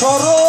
সর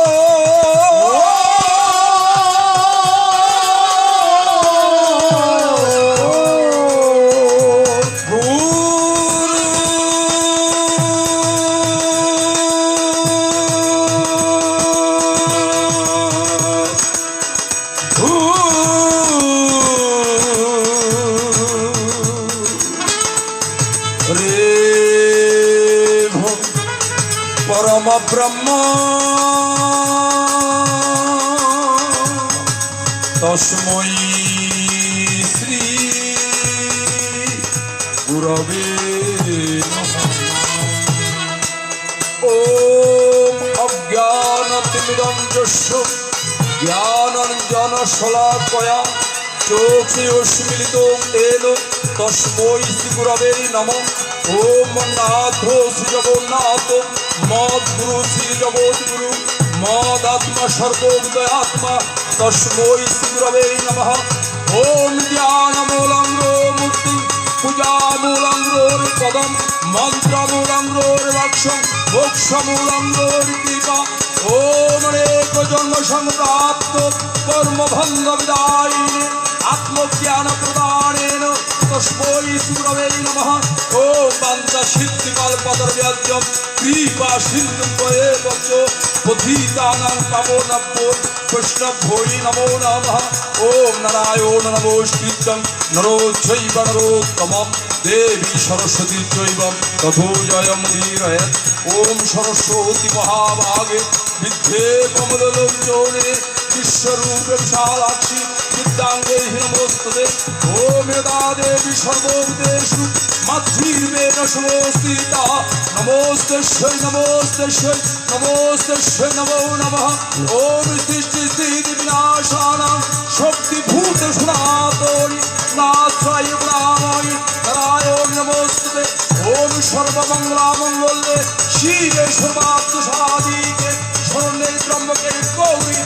তেন তস্মৈ শ্রী গুরবে নম। ওম নাথ শ্রী জগন্নাথ মদ গুরু শ্রী জগৎগুরু মদ আত্মা সর্বোদয়াত্মা, তস্মৈ শ্রী গুরবে নমঃ। ওম জ্ঞানমূলঙ্গো মুক্তি, পূজামূলঙ্গোর পদম, মন্ত্রমূলঙ্গোর বাক্সম মোক্ষমূলঙ্গোর কৃপা। ওম রেক জন্ম সম্প্রাপ্ত কর্মভঙ্গ বিদায়িনে। আত্মজ্ঞান প্রদানেন তস্মৈ সুরবে নমঃ। ওম বাঞ্ছা সিদ্ধিকল্পদর্ব্যাজ্যম কৃপা সিন্ধু এব চ পথিতানাং পাবনব্য কৃষ্ণভ্যৈ নমো নমঃ। ওম নারায়ণ নমস্কৃত্যং নরোচ্চৈব নরোত্তমম দেবী সরস্বতী চৈব, তথো জয়মুদীরয় ওম সরস্বতী মহাভাগে, বিদ্ধে কমলোচনে বিশ্বরূপে বিশালাক্ষী বিদ্যাঙ্গে নমস্তে ওম যদা দেবী সর্বভূতেষু মাতৃর্বেণ সমস্তিতা নমস্তেশ্বৈ নমস্তেশ্বৈ নমস্তেশ্বৈ নমো নমঃ। ওম সৃষ্টি স্থিতি বিনাশানাং শক্তিভূত সনাতনি, নাশ্রয় ব্রাহ্মণি নারায়ণ নমস্তে ওম সর্বমঙ্গলামঙ্গলে শিবে সর্বাত্ম সাদিকে শরণে ত্রম্বকে গৌরী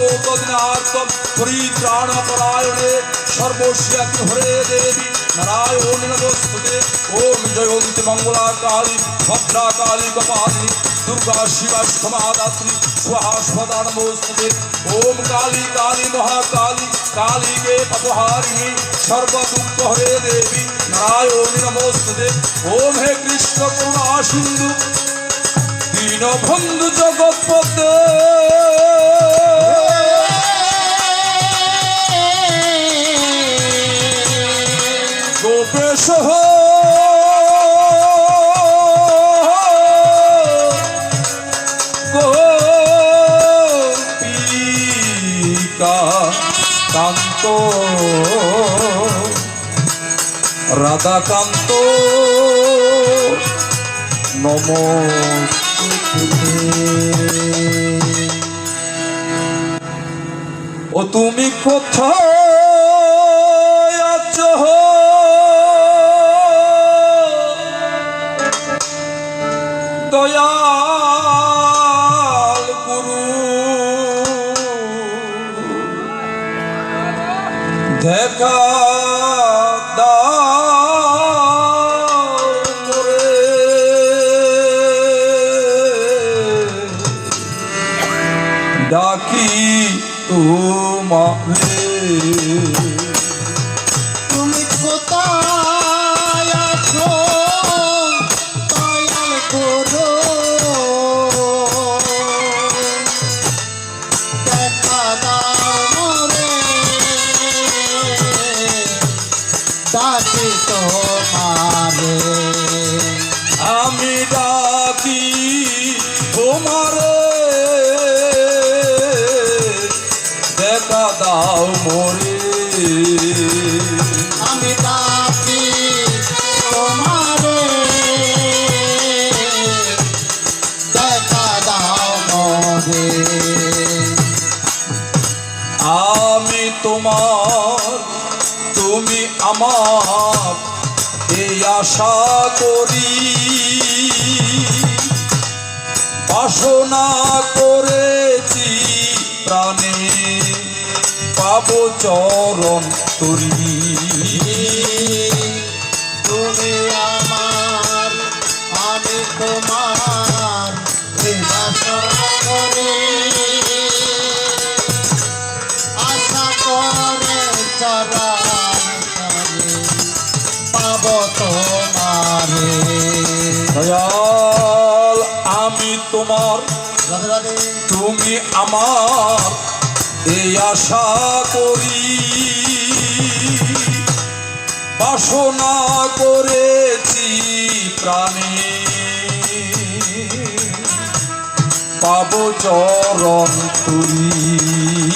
শরণাগতদিনার্তম পরিত্রাণ পরায়ণে সর্বস্যাতি হরে দেবী নারায়ণ নমস্তে ওম জয়ন্তী মঙ্গলা কালী ভদ্রা কালী কপালিনী দুর্গা শিবা ক্ষমাদাত্রী স্বাহা স্বদা নমস্তে ওম কালী কালী মহাকালী কালী কে পপহারিণী সর্বদুঃখ হরে দেবী নারায়ণ নমস্তে ওম হে কৃষ্ণ গোপিকা কান্ত। রাধাকান্ত নমস্তে। ও তুমি কোথায় দয়াল গুরু দেখা। ডাকি তোমারে দাও মোরে। আমি ডাকি তোমারে। দেখা দাও মোরে। আমি তোমার তুমি আমার এই আশা করি। বাসনা করেছি প্রাণে পাবো চরণ তুলি তুমি আমার আমি তোমার আমি তোমার তুমি আমার এই আশা করি বাসনা করেছি প্রাণী। পাব চরণ তুরি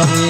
হরে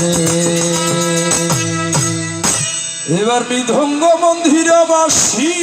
মরে এবার মৃদঙ্গ মন্দিরবাসী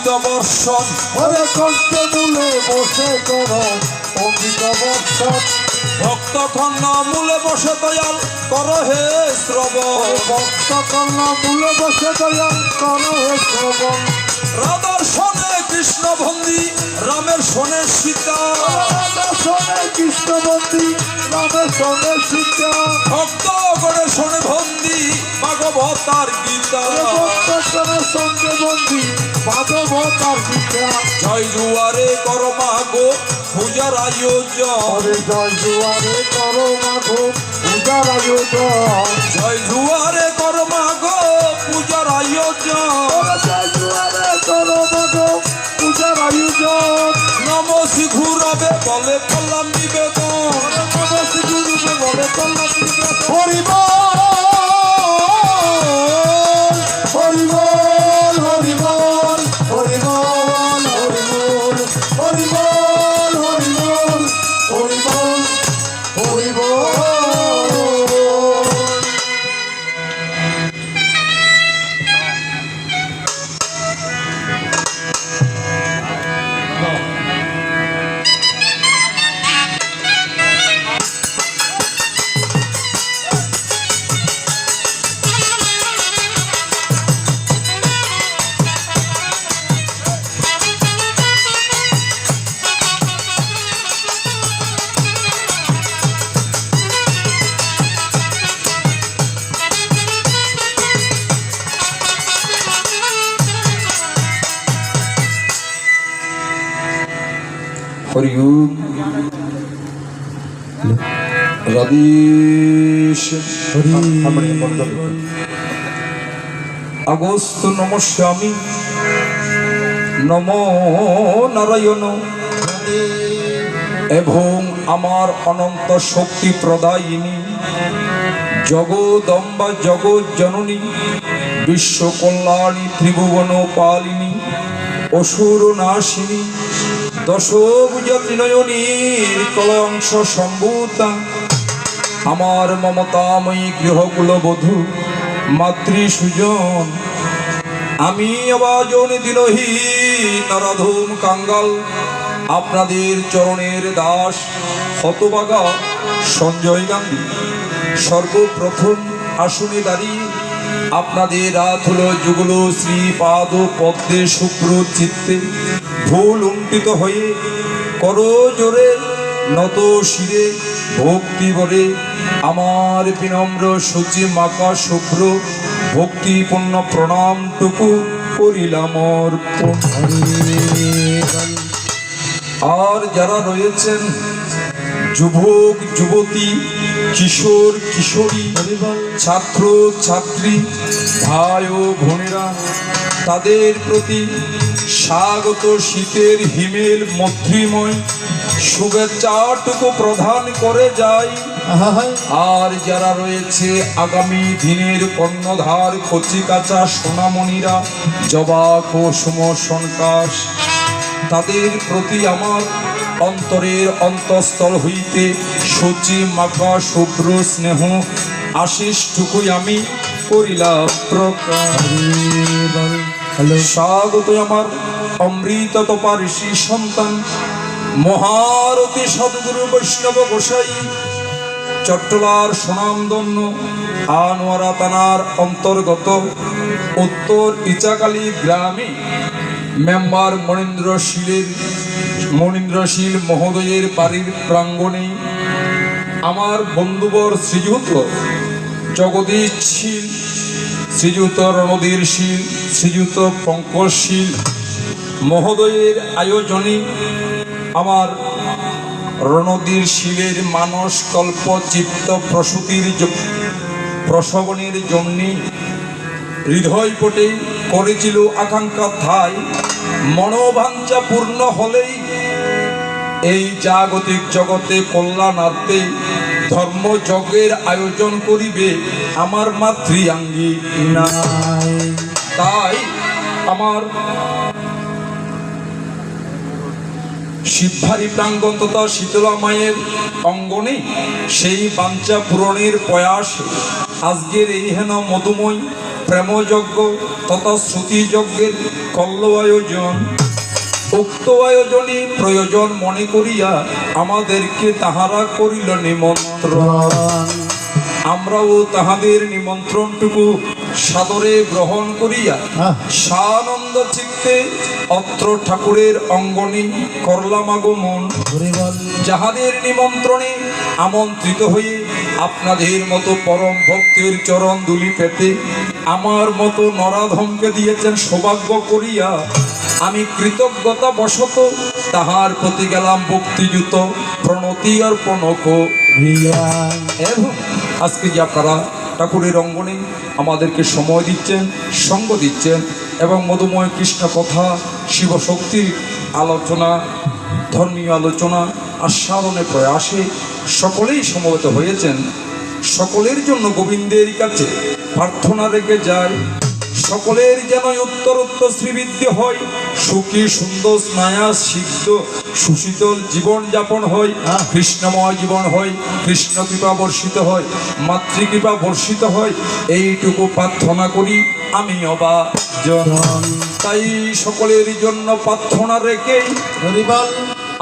অমৃত বর্ষণ। ওরে মূলে বসে করো অমৃত বর্ষণ। ভক্ত খণ্ড মূলে বসে দয়াল কর হে শ্রবণ। ভক্ত কন্যা মূলে বসে দয়াল কর হে শ্রবণ। শোনে কৃষ্ণ বন্দি রামের শোনে সীতা। রাধা কৃষ্ণ কৃষ্ণবন্দী রামের সঙ্গে সীতা। ভক্ত করে শোনে বন্দি ভাগবতার গীতা। ভক্তজনের সঙ্গে বন্দী মাধব তার গীতা। জয় জুয়ারে কর মাগো পূজার আয়োজন। জয় জুয়ারে করো মাধব পূজার আয়োজন। জয় জুয়ারে on live. ওম রাধীশ আগস্ত নমস্যামি নম নারায়ণ এবং আমার অনন্ত শক্তি প্রদায়িনী জগদম্বা জগৎ জননী বিশ্ব কল্যাণী ত্রিভুবন পালিনী অসুর নাশিনী দশভুজ ত্রিনয়নীর কলংশ সম্ভূতা। আমার মমতাময়ী গৃহকুল বধূ মাতৃ সুজন আমি অবাজন দিনহীন নরধূম কাঙ্গাল। আপনাদের চরণের দাস হতবাগা সঞ্জয় গান্ধী। সর্বপ্রথম আসনে দাঁড়িয়ে আপনাদের রাত হল যুগল শ্রীপাদ পদ্মে শুভ্র চিত্তে ভুল উন্টিত হয়ে কর জোরে, নত শিরে ভক্তি বলে। আমার বিনম্র সূচি মাকা শুভ্র, ভক্তিপূর্ণ প্রণামটুকু করিলাম আর যারা রয়েছেন, যুবক, যুবতী, কিশোর, কিশোরী, ছাত্র, ছাত্রী, ভাই ও বোনেরা, তাদের প্রতি স্বাগত শীতের হিমেল মৈত্রীময় শুভেচ্ছাটুকু প্রদান করে যায় আর যারা রয়েছে আগামী দিনের কর্ণধার কচি কাঁচা সোনামণিরা জবা কুসুম সন্কাশ তাদের প্রতি আমার অন্তরের অন্তঃস্থল হইতে সচি মাকা শুভ্র স্নেহ আশিসটুকুই আমি করিলাম প্রকাশ। স্বাগত আমার অমৃত তপা ঋষি সন্তান, মহারথী সদ্গুরু বৈষ্ণব গোসাই, চট্টলার সুনামদন্য আনোয়ারা থানার অন্তর্গত উত্তর ইচাকালী গ্রামে মেম্বার মনীন্দ্র শীলের মনীন্দ্রশীল মহোদয়ের বাড়ির প্রাঙ্গণে আমার বন্ধুবর শ্রীযুত জগদীশ শীল শ্রীযুত রণধীর শীল শ্রীযুত পঙ্কজ শীল, মহোদয়ের আয়োজনে আমার রণধীর শীলের মানস কল্প চিত্ত প্রসূতির প্রসবনের জন্যে হৃদয় পটে করেছিল আকাঙ্ক্ষা থাই মনোবাঞ্ছা পূর্ণ হলেই এই জাগতিক জগতে কল্যাণার্থে ধর্মযজ্ঞের আয়োজন করিবে আমার মাতৃয়াঙ্গী নাই। তাই আমার শিবভারি প্রাঙ্গণ তথা শীতলা মায়ের অঙ্গনে সেই বাঞ্চা পূরণের প্রয়াস আজকের এই হেন মধুময় প্রেমযজ্ঞ তথা শ্রুতিযজ্ঞের কল্ল আয়োজন উক্ত আয়োজনে প্রয়োজন মনে করিয়া আমাদেরকে তাহারা করিল নিমন্ত্রণ। আমরাও তাহাদের নিমন্ত্রণটুকু সাদরে গ্রহণ করিয়া সানন্দ চিত্তে অত্র ঠাকুরের অঙ্গনে করলাম আগমন। যাহাদের নিমন্ত্রণে আমন্ত্রিত হয়ে আপনাদের মতো পরম ভক্তের চরণ দুলি পেতে আমার মতো নরাধমকে দিয়েছেন সৌভাগ্য করিয়া আমি কৃতজ্ঞতা বশত তাহার প্রতি গেলাম ভক্তিযুত প্রণতি অর্পণ করিয়া। এবং আজকে যে আপনারা ঠাকুরের অঙ্গনে আমাদেরকে সময় দিচ্ছেন, সঙ্গ দিচ্ছেন এবং মধুময় কৃষ্ণ কথা, শিবশক্তির আলোচনা, ধর্মীয় আলোচনা আস্বাদনের প্রয়াসে সকলেই সমবেত হয়েছেন। সকলের জন্য গোবিন্দের কাছে প্রার্থনা রেখে যায় সকলের যেন উত্তর উত্তর শ্রীবৃদ্ধি হয়, সুখী, সুন্দর, স্নায়া, সিদ্ধ, সুশীতল জীবন যাপন হয়, কৃষ্ণময় জীবন হয়, কৃষ্ণ কৃপা বর্ষিত হয় মাতৃকৃপা বর্ষিত হয়, এইটুকু প্রার্থনা করি আমি অবা জন তাই সকলের জন্য প্রার্থনা রেখেই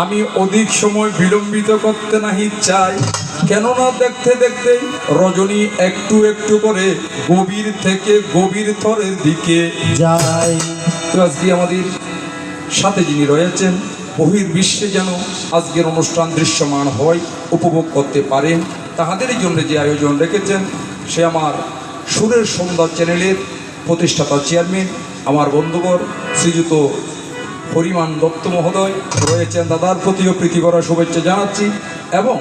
আমি অধিক সময় বিলম্বিত করতে নাহি চাই। কেননা দেখতে দেখতে রজনী একটু একটু করে গভীর থেকে গভীর তরের দিকে যাই তো আজকে আমাদের সাথে যিনি রয়েছেন বহির বিশ্বে যেন আজকের অনুষ্ঠান দৃশ্যমান হয়, উপভোগ করতে পারেন তাহাদের জন্য যে আয়োজন রেখেছেন, সে আমার সুরের সন্ধ্যা চ্যানেলের প্রতিষ্ঠাতা চেয়ারম্যান আমার বন্ধুবর শ্রীযুত পরিমাণ দত্ত মহোদয় রয়েছেন দাদার প্রতিও প্রীতি করা শুভেচ্ছা জানাচ্ছি এবং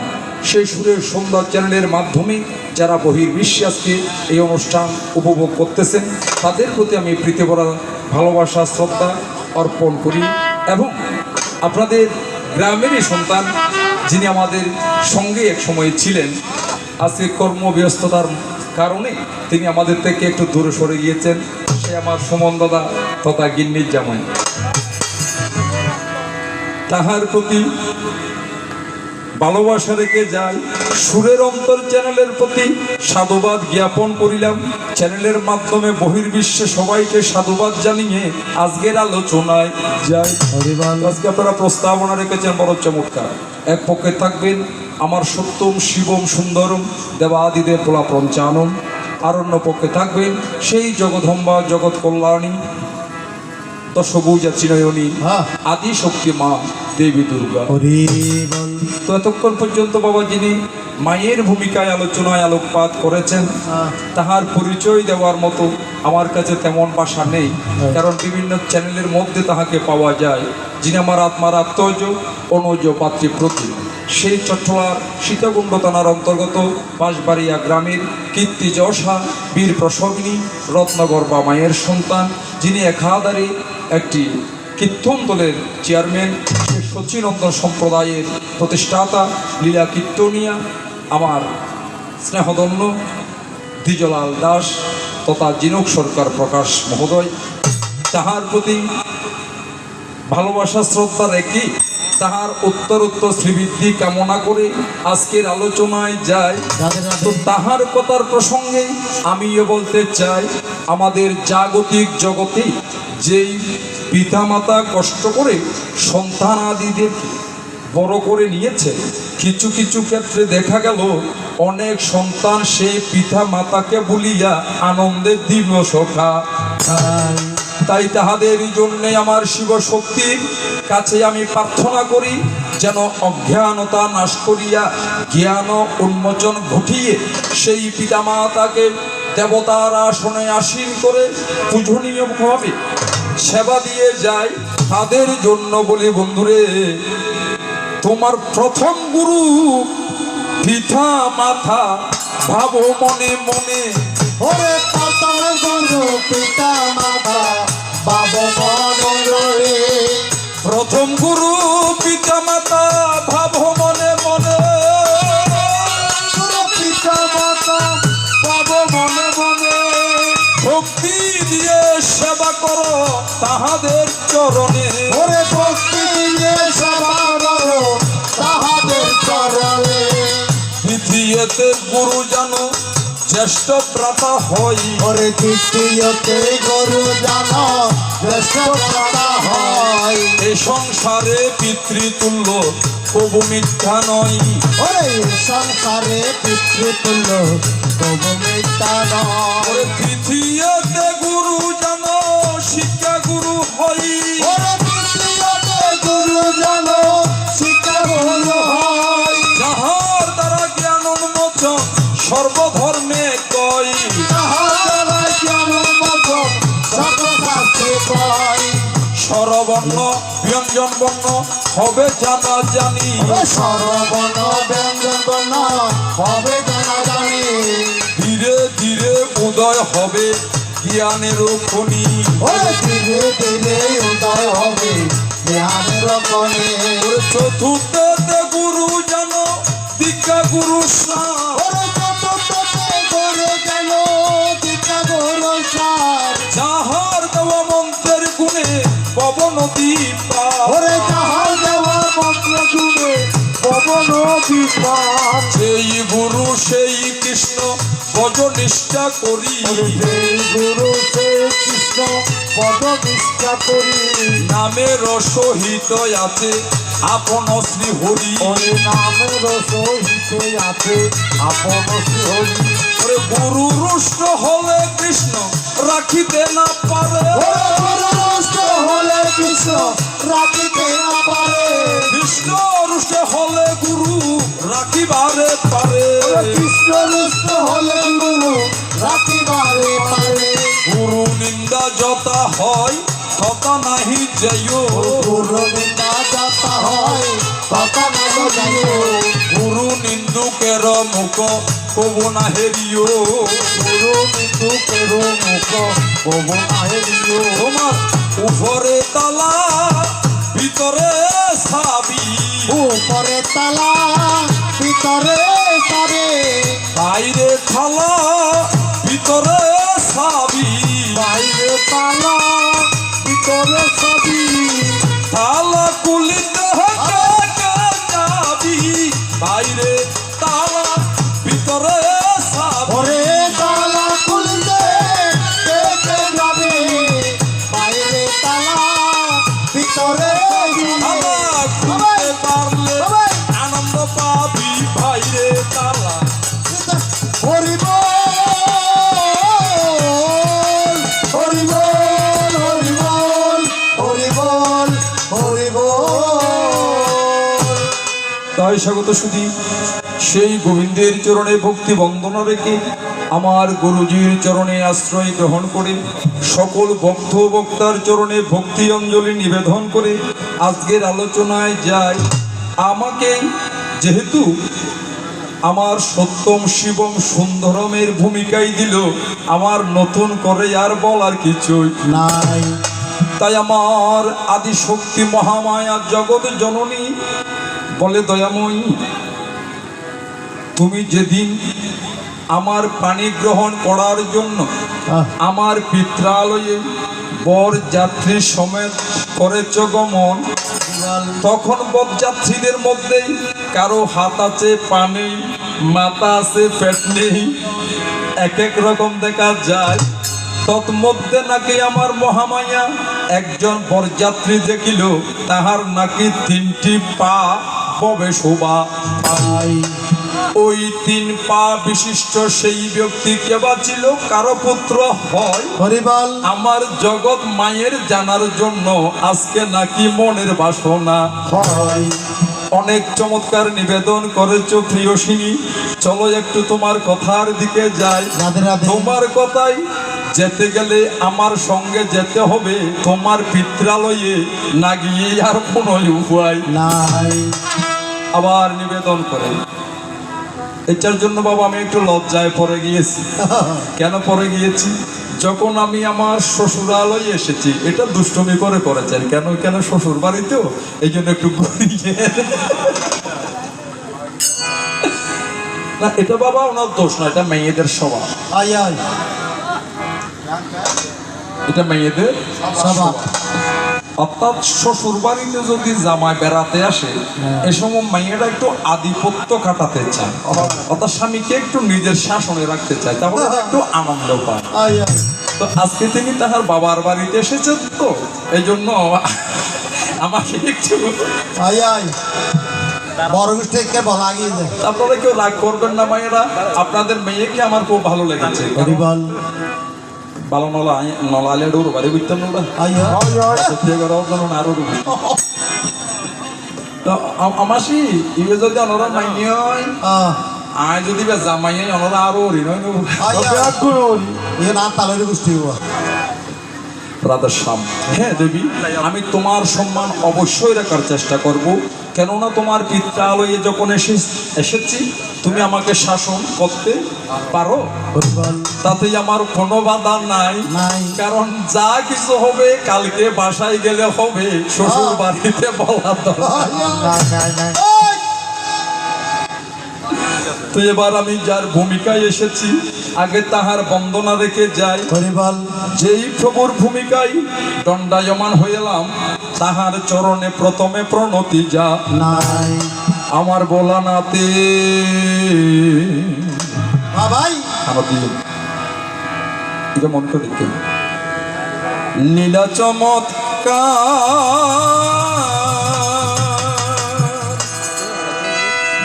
সেই সুরের সন্ধ্যা চ্যানেলের মাধ্যমে যারা বহির বিশ্বে আজকে এই অনুষ্ঠান উপভোগ করতেছেন, তাদের প্রতি আমি প্রীতি করা ভালোবাসা, শ্রদ্ধা অর্পণ করি এবং আপনাদের গ্রামেরই সন্তান যিনি আমাদের সঙ্গে এক সময় ছিলেন, আজকে কর্মব্যস্ততার কারণে তিনি আমাদের থেকে একটু দূরে সরে গিয়েছেন। সে আমার সুমন দাদা তথা গিন্নির জামাই। তাহার প্রতি ভালোবাসা রেখে যায় সুরের অন্তর চ্যানেলের প্রতি সাধুবাদ জ্ঞাপন করিলাম। চ্যানেলের মাধ্যমে বহির্বিশ্বে সবাইকে সাধুবাদ জানিয়ে আজকের আলোচনায় যাই। আজকে আপনারা প্রস্তাবনা রেখেছেন, বড় চমৎকার। এক পক্ষে থাকবেন আমার সত্যম, শিবম, সুন্দরম, দেবাদিদেব পোলা পঞ্চানম আর অন্য পক্ষে থাকবেন সেই জগদম্বা, জগৎ কল্যাণী দশভুজা চিনয়নী হ্যাঁ। আদি শক্তি মা দেবী দুর্গা। তো এতক্ষণ পর্যন্ত বাবা যিনি মায়ের ভূমিকায় আলোচনায় আলোকপাত করেছেন। হ্যাঁ। তাহার পরিচয় দেওয়ার মতো আমার কাছে তেমন বাসা নেই। কারণ বিভিন্ন চ্যানেলের মধ্যে তাহাকে পাওয়া যায়। যিনি আমার আত্মার আত্মজ অনুজ পাত্রী প্রতি সেই চট্টলার সীতাকুণ্ড থানার অন্তর্গত বাঁশবাড়িয়া গ্রামের কীর্তি যশা, বীর প্রসবিনী রত্নগর্বা মায়ের সন্তান, যিনি একাধারে একটি কীর্তন দলের চেয়ারম্যান সচিনন্দন সম্প্রদায়ের প্রতিষ্ঠাতা, লীলা কীর্তনিয়া, আমার স্নেহদন্য দ্বিজলাল দাস তথা জিনক সরকার প্রকাশ মহোদয়। তাহার প্রতি ভালোবাসা শ্রদ্ধা রেখে তাহার উত্তর উত্তর শ্রীবৃদ্ধি কামনা করে আজকের আলোচনায় যায় তো তাহার কথার প্রসঙ্গে আমিও বলতে চাই আমাদের জাগতিক জগতে যেই পিতামাতা কষ্ট করে সন্তান আদিদের বড় করে নিয়েছে কিছু কিছু ক্ষেত্রে দেখা গেল অনেক সন্তান সে পিতা মাতাকে বলিয়া আনন্দের দিল সখা। তাই তাহাদের জন্যে আমার শিব শক্তির কাছে আমি প্রার্থনা করি, যেন অজ্ঞানতা নাশ করিয়া জ্ঞান উন্মোচন ঘটিয়ে সেই পিতামাতাকে দেবতার আসনে আসীন করে পূজনীয়ভাবে সেবা দিয়ে যায় তাদের জন্য বলি, বন্ধুরে, তোমার প্রথম গুরু পিতা মাথা ভাবো মনে মনে। ওরে পাতাল গুরু পিতা মাতা বাবা মনে প্রথম গুরু পিতা মাতা ভাব মনে মনে। পিতা মাতা বাবা মনে মনে। ভক্তি দিয়ে সেবা করো তাহাদের চরণে। ওরে ভক্তি দিয়ে সেবা করো তাহাদের চরণে। দ্বিতীয়তে গুরু জানো জ্যেষ্ঠ প্রাতা হই। ওরে তৃতীয়তে গরু জানো জ্যেষ্ঠ দাদা হয়। এ সংসারে পিতৃতুল্য তবু মিথ্যা নয়। ওরে সংসারে পিতৃতুল্য তবু মিথ্যা নয়। ওরে স্বরবর্ণ ব্যঞ্জন বর্ণ হবে জানা জানি। ওরে সর্বণ ব্যঞ্জন বর্ণ হবে জানা জানি। ধীরে ধীরে উদয় হবে জ্ঞানের খনি। ধীরে ধীরে উদয় হবে জ্ঞানের কণে চতুর্থ গুরু জানো দীক্ষা গুরু সার পবন ওরে যাহার দেওয়া মন্ত্র শুনে পবন বিপার সেই গুরু সেই কৃষ্ণ গজ নিষ্ঠা করি। সেই গুরু সেই কৃষ্ণ পদ নিষ্ঠা করি। নামের সহিত আছে আপন শ্রী হরি। ওরে নামের সহিতে আছে আপন শ্রী হরি। ওরে গুরু রুষ্ট হলে কৃষ্ণ রাখিতে না পারে। কৃষ্ণ রাখিতে না পারে কৃষ্ণ রুষ্ট হলে গুরু রাখিবারে পারে। কৃষ্ণ রুষ্ট হলে গুরু রাখিবারে পারে। গুরু নিন্দা যতা হয় তথা নাহি যাইও গুরু বিনা যাতা হয় কথা না যাইও গুরু নিন্দুকের মুখ কবু না হেরিও গুরু বিন্দু কেরো মুখ কবু নাহে দিও তোমার উপরে তালা ভিতরে সাবি উপরে তালা ভিতরে যাবে বাইরে থালা ভিতরে সাবি বাইরে তালা ভিতরে সবই তালা কুলিতে স্বাগত সুধী, সেই গোবিন্দের চরণে ভক্তি বন্দনা রেখে আমার গুরুজির চরণে আশ্রয় গ্রহণ করে, সকল ভক্ত বক্তার চরণে ভক্তি অঞ্জলি নিবেদন করে আজকের আলোচনায় যাই। আমাকে যেহেতু আমার সত্যম শিবম সুন্দরমের ভূমিকাই দিল, আমার নতুন করে আর বলার কিছুই নাই। তাই আমার আদি শক্তি মহামায়া জগৎ জননী বলে দয়াময়ী তুমি যেদিন আমার পানি গ্রহণ করার জন্য আমার পিত্রালয়ে বর যাত্রী সমেত করেছ গমন তখন বরযাত্রীদের মধ্যে কারও হাত আছে পানি মাথা আছে পেট নেই এক এক রকম দেখা যায়। তৎমধ্যে নাকি আমার মহামায়া একজন বরযাত্রী দেখিল তাহার নাকি তিনটি পা ববে শোভা নাই ওই তিন পা বিশিষ্ট সেই ব্যক্তি কেবা ছিল? কারও পুত্র হয়। হরিবল। আমার জগৎ মায়ের জানার জন্য আজকে নাকি মনের বাসনা। হয়। অনেক চমৎকার নিবেদন করেছ প্রিয়সিনী। চলো একটু তোমার কথার দিকে যাই। তোমার কথাই যেতে গেলে আমার সঙ্গে যেতে হবে। তোমার পিত্রালয়ে না গিয়ে আর কোনো উপায় নাই। আবার নিবেদন করে। এটার জন্য বাবা আমি একটু লজ্জায় পড়ে গিয়েছি। কেন পড়ে গিয়েছি? যখন আমি আমার শ্বশুরালয়ে এসেছি এটা দুষ্টমি করে করেছেন। কেন কেন শ্বশুর বাড়িতেও এই জন্য একটু ঘুরিয়ে। না এটা বাবা ওনার দোষ না এটা মেয়েদের স্বভাব। আয় আয়। এটা মেয়েদের? অর্থাৎ শ্বশুর বাড়িতে যদি জামাই বেড়াতে আসে এ সময় মেয়েরা একটু আধিপত্য কাটাতে চায়। অর্থাৎ স্বামীকে একটু নিজের শাসনে রাখতে চায় তাহলে একটু আনন্দ পায়। তো আজকে তিনি তাহার বাবার বাড়িতে এসেছেন তো এই জন্য আমাকে একটু আপনারা কেউ রাগ করবেন না মায়েরা। আপনাদের মেয়েকে আমার খুব ভালো লেগেছে। আমাসি ইবে যদি অনরা মাইনি হয় আহ, আয় যদি বে জামাই অনরা আরও ঋণ নেব আয় আয় না তালের গোষ্ঠী হওয়া রাধার শ্যাম হ্যাঁ দেবী আমি তোমার সম্মান অবশ্যই রাখার চেষ্টা করব। কেননা তোমার পিত্রালয়ে যখন এসে এসেছি তুমি আমাকে শাসন করতে পারো। তাতে আমার কোনো বাধা নাই। কারণ যা কিছু হবে কালকে বাসায় গেলে হবে শ্বশুর বাড়িতে বলা তো এবার আমি যার ভূমিকায় এসেছি আগে তাহার বন্দনা রেখে যাই। হরিবল যেই প্রভুর ভূমিকায় দণ্ডায়মান হইলাম তাহার চরণে প্রথমে প্রণতি যা নাই। আমার বলা নাতে। বাবাই। এটা মন করে দেখতে। লীলা চমৎকার।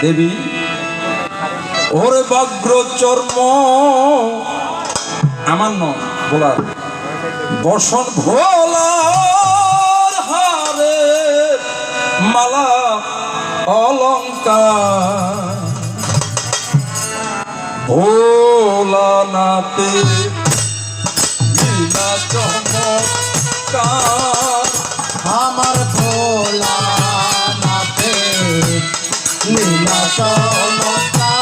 দেবী। ওরে বগ্র চর্ম। আমার ন বলার। বসন ভোলার হারে মালা অলঙ্কার ভোলানাতে লীলা চমৎকার। আমার ভোলা নাতে লীলা চমৎকার।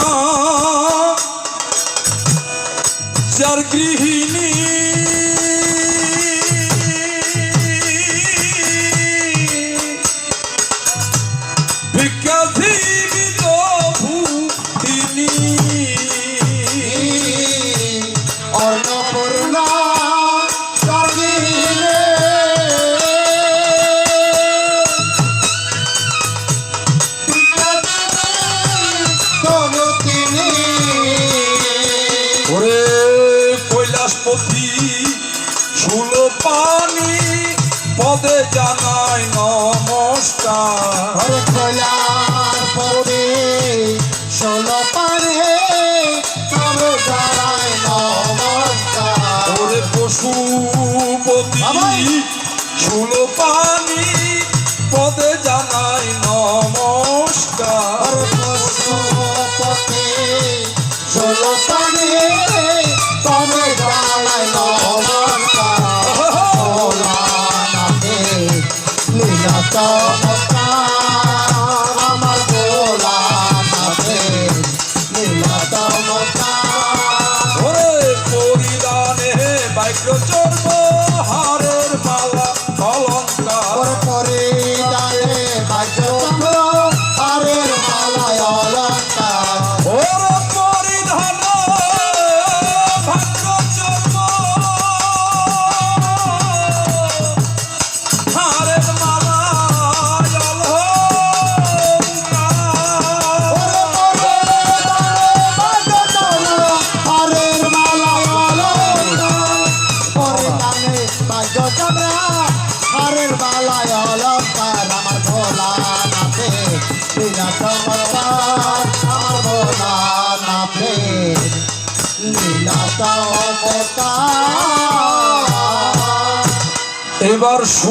হরে খোলার পরে ষোলো পার হে আমরা যারাই নমস্কার পশু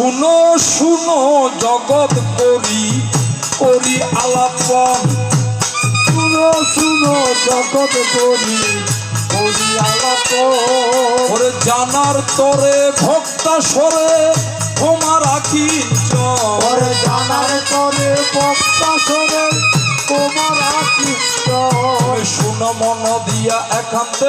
শুনো শুনো জগৎ করি করি আলাপন। শুনো শুনো জগৎ করি করি আলাপন। জানার তরে ভক্তা সরে ক্ষমা রাখি চরে জানার তরে ভক্তা সরে ক্ষমা রাখি শোনো মন দিয়া একান্তে